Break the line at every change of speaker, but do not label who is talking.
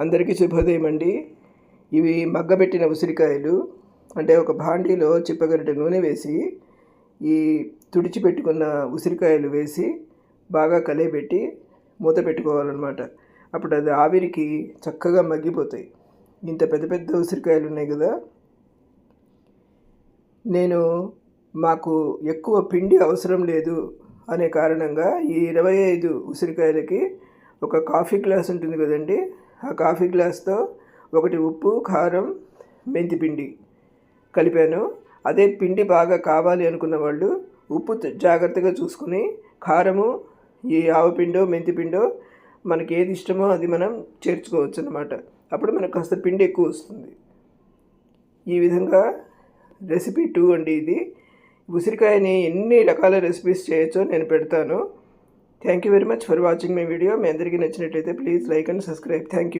అందరికీ శుభోదయం అండి. ఇవి మగ్గబెట్టిన ఉసిరికాయలు అంటే ఒక భాండీలో చిప్పగరిట నూనె వేసి ఈ తుడిచి పెట్టుకున్న ఉసిరికాయలు వేసి బాగా కలయబెట్టి మూత పెట్టుకోవాలన్నమాట. అప్పుడు అది ఆవిరికి చక్కగా మగ్గిపోతాయి. ఇంత పెద్ద పెద్ద ఉసిరికాయలు ఉన్నాయి కదా. నేను మాకు ఎక్కువ పిండి అవసరం లేదు అనే కారణంగా ఈ ఇరవై ఐదు ఉసిరికాయలకి ఒక కాఫీ గ్లాస్ ఉంటుంది కదండి ఆ కాఫీ గ్లాస్తో ఒకటి ఉప్పు కారం మెంతి పిండి కలిపాను. అదే పిండి బాగా కావాలి అనుకున్న వాళ్ళు ఉప్పు జాగ్రత్తగా చూసుకుని కారము ఈ ఆవపిండో మెంతి పిండో మనకి ఏది ఇష్టమో అది మనం చేర్చుకోవచ్చు అనమాట అప్పుడు మనకు కాస్త పిండి ఎక్కువ వస్తుంది. ఈ విధంగా రెసిపీ టూ అండి ఇది. ఉసిరికాయని ఎన్ని రకాల రెసిపీస్ చేయొచ్చో నేను పెడతాను. Thank you very much for watching my video. మీ అందరికీ నచ్చినట్లయితే please like and subscribe. Thank you.